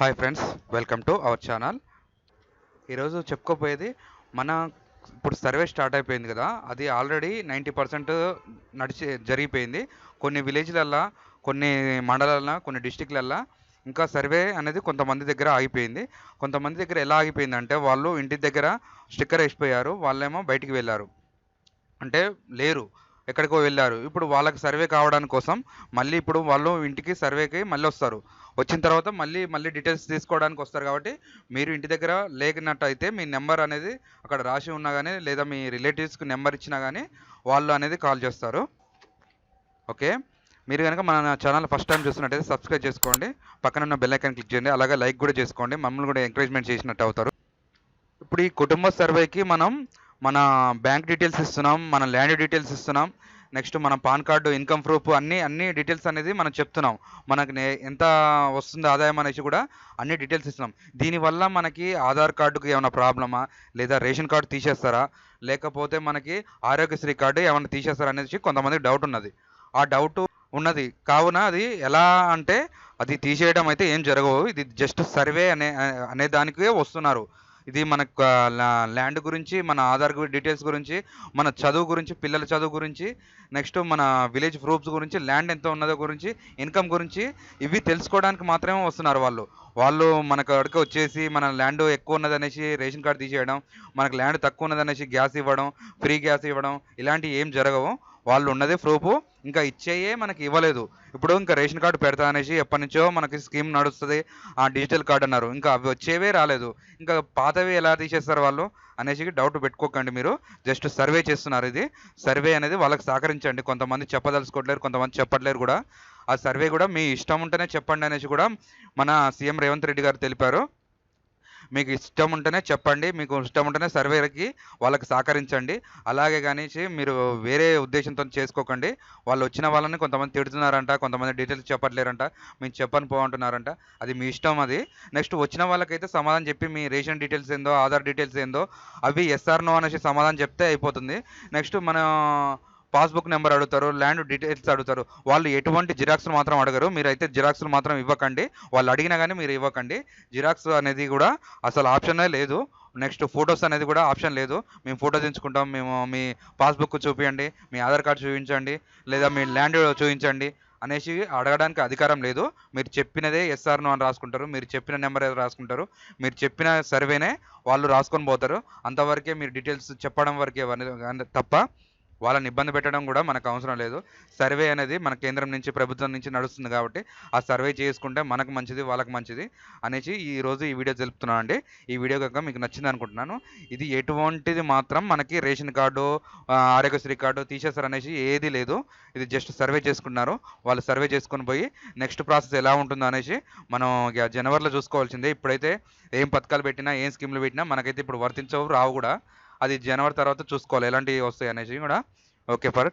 Hi friends welcome to our channel ఈరోజు చెప్పుకోపోయేది మన ఇప్పుడు సర్వే స్టార్ట్ అయిపోయింది కదా. అది ఆల్రెడీ నైంటీ పర్సెంట్ నడిచి జరిగిపోయింది. కొన్ని విలేజ్లల్లో కొన్ని మండలాల్లో కొన్ని డిస్టిక్లల్లో ఇంకా సర్వే అనేది కొంతమంది దగ్గర ఆగిపోయింది. కొంతమంది దగ్గర ఎలా ఆగిపోయిందంటే వాళ్ళు ఇంటి దగ్గర స్టిక్కర్ వేసిపోయారు. వాళ్ళేమో బయటికి వెళ్ళారు. అంటే లేరు. ఎక్కడికో వెళ్ళారు. ఇప్పుడు వాళ్ళకి సర్వే కావడానికి కోసం మళ్ళీ ఇప్పుడు వాళ్ళు ఇంటికి సర్వేకి మళ్ళీ వస్తారు. వచ్చిన తర్వాత మళ్ళీ మళ్ళీ డీటెయిల్స్ తీసుకోవడానికి వస్తారు కాబట్టి మీరు ఇంటి దగ్గర లేకున్నట్టయితే మీ నెంబర్ అనేది అక్కడ రాసి ఉన్నా కానీ లేదా మీ రిలేటివ్స్కి నెంబర్ ఇచ్చినా కానీ వాళ్ళు అనేది కాల్ చేస్తారు. ఓకే? మీరు కనుక మన ఛానల్ ఫస్ట్ టైం చూస్తున్నట్టయితే సబ్స్క్రైబ్ చేసుకోండి. పక్కన ఉన్న బెల్ ఐకాన్ క్లిక్ చేయండి. అలాగే లైక్ కూడా చేసుకోండి. మమ్మల్ని కూడా ఎంకరేజ్మెంట్ చేసినట్టు అవుతారు. ఇప్పుడు ఈ కుటుంబ సర్వేకి మనం మన బ్యాంక్ డీటెయిల్స్ ఇస్తున్నాం మన ల్యాండ్ డీటెయిల్స్ ఇస్తున్నాం. నెక్స్ట్ మన పాన్ కార్డు ఇన్కమ్ ప్రూఫ్ అన్ని అన్ని డీటెయిల్స్ అనేది మనం చెప్తున్నాం. మనకి నే- ఎంత వస్తుంది ఆదాయం అనేసి కూడా అన్ని డీటెయిల్స్ ఇస్తున్నాం. దీనివల్ల మనకి ఆధార్ కార్డుకి ఏమైనా ప్రాబ్లమా లేదా రేషన్ కార్డు తీసేస్తారా? లేకపోతే మనకి ఆరోగ్యశ్రీ కార్డు ఏమైనా తీసేస్తారా అనేసి కొంతమందికి డౌట్ ఉన్నది. ఆ డౌట్ ఉన్నది. కావున అది ఎలా అంటే అది తీసేయడం అయితే ఏం జరగవు. ఇది జస్ట్ సర్వే అనే అనే దానికే వస్తున్నారు. ఇది మనకు ల్యాండ్ గురించి మన ఆధార్ డీటెయిల్స్ గురించి మన చదువు గురించి పిల్లల చదువు గురించి నెక్స్ట్ మన విలేజ్ ప్రూఫ్స్ గురించి ల్యాండ్ ఎంత ఉన్నదో గురించి ఇన్కమ్ గురించి ఇవి తెలుసుకోవడానికి మాత్రమే వస్తున్నారు వాళ్ళు. వాళ్ళు మనకు అక్కడికి వచ్చేసి మన ల్యాండ్ ఎక్కువ ఉన్నదనేసి రేషన్ కార్డు తీసేయడం మనకు ల్యాండ్ తక్కువ ఉన్నదనేసి గ్యాస్ ఇవ్వడం ఫ్రీ గ్యాస్ ఇవ్వడం ఇలాంటివి ఏం జరగవు. వాళ్ళు ఉన్నదే ప్రూఫ్ ఇంకా ఇచ్చేయే మనకి ఇవ్వలేదు. ఇప్పుడు ఇంకా రేషన్ కార్డు పెడతా అనేసి ఎప్పటి నుంచో మనకి స్కీమ్ నడుస్తుంది. ఆ డిజిటల్ కార్డు అన్నారు. ఇంకా అవి వచ్చేవే రాలేదు. ఇంకా పాతవి ఎలా తీసేస్తారు వాళ్ళు అనేసి డౌట్ పెట్టుకోకండి మీరు. జస్ట్ సర్వే చేస్తున్నారు ఇది. సర్వే అనేది వాళ్ళకి సహకరించండి. కొంతమంది చెప్పదలుచుకోవట్లేరు కొంతమంది చెప్పట్లేరు కూడా. ఆ సర్వే కూడా మీ ఇష్టం ఉంటేనే చెప్పండి అనేసి కూడా మన సీఎం రేవంత్ రెడ్డి గారు తెలిపారు. మీకు ఇష్టం ఉంటేనే చెప్పండి మీకు ఇష్టం ఉంటేనే సర్వేకి వాళ్ళకి సహకరించండి. అలాగే కానీ మీరు వేరే ఉద్దేశంతో చేసుకోకండి. వాళ్ళు వచ్చిన వాళ్ళని కొంతమంది తిడుతున్నారంట కొంతమంది డీటెయిల్స్ చెప్పట్లేరంట మేము చెప్పని పోంటున్నారంట అది మీ ఇష్టం అది. నెక్స్ట్ వచ్చిన వాళ్ళకైతే సమాధానం చెప్పి మీ రేషన్ డీటెయిల్స్ ఏందో ఆధార్ డీటెయిల్స్ ఏందో అవి ఎస్ఆర్ నో అనేసి సమాధానం చెప్తే అయిపోతుంది. నెక్స్ట్ మన పాస్బుక్ నెంబర్ అడుగుతారు ల్యాండ్ డీటెయిల్స్ అడుగుతారు. వాళ్ళు ఎటువంటి జిరాక్స్లు మాత్రం అడగరు. మీరైతే జిరాక్స్లు మాత్రం ఇవ్వకండి. వాళ్ళు అడిగినా కానీ మీరు ఇవ్వకండి. జిరాక్స్ అనేది కూడా అసలు ఆప్షనే లేదు. నెక్స్ట్ ఫొటోస్ అనేది కూడా ఆప్షన్ లేదు. మేము ఫోటో దించుకుంటాం మేము మీ పాస్బుక్ చూపించండి మీ ఆధార్ కార్డు చూపించండి. లేదా మీ ల్యాండ్ చూపించండి అనేసి అడగడానికి అధికారం లేదు. మీరు చెప్పినదే ఎస్ఆర్ను అని రాసుకుంటారు. మీరు చెప్పిన నెంబర్ ఏదో రాసుకుంటారు. మీరు చెప్పిన సర్వేనే వాళ్ళు రాసుకొని పోతారు. అంతవరకే మీరు డీటెయిల్స్ చెప్పడం వరకే తప్ప వాళ్ళని ఇబ్బంది పెట్టడం కూడా మనకు అవసరం లేదు. సర్వే అనేది మన కేంద్రం నుంచి ప్రభుత్వం నుంచి నడుస్తుంది కాబట్టి ఆ సర్వే చేసుకుంటే మనకు మంచిది వాళ్ళకి మంచిది అనేసి ఈ రోజు ఈ వీడియో తెలుపుతున్నాను అండి. ఈ వీడియో కనుక మీకు నచ్చింది అనుకుంటున్నాను. ఇది ఎటువంటిది మాత్రం మనకి రేషన్ కార్డు ఆరోగ్యశ్రీ కార్డు తీసేస్తారు అనేసి ఏది లేదు. ఇది జస్ట్ సర్వే చేసుకున్నారు. వాళ్ళు సర్వే చేసుకొని పోయి నెక్స్ట్ ప్రాసెస్ ఎలా ఉంటుందో అనేసి మనం ఇక జనవరిలో చూసుకోవాల్సిందే. ఇప్పుడైతే ఏం పథకాలు పెట్టినా ఏం స్కీమ్లు పెట్టినా మనకైతే ఇప్పుడు వర్తించవు రావు కూడా. అది జనవరి తర్వాత చూసుకోవాలి. ఎలాంటివి వస్తాయి అనేసి కూడా ఓకే ఫర్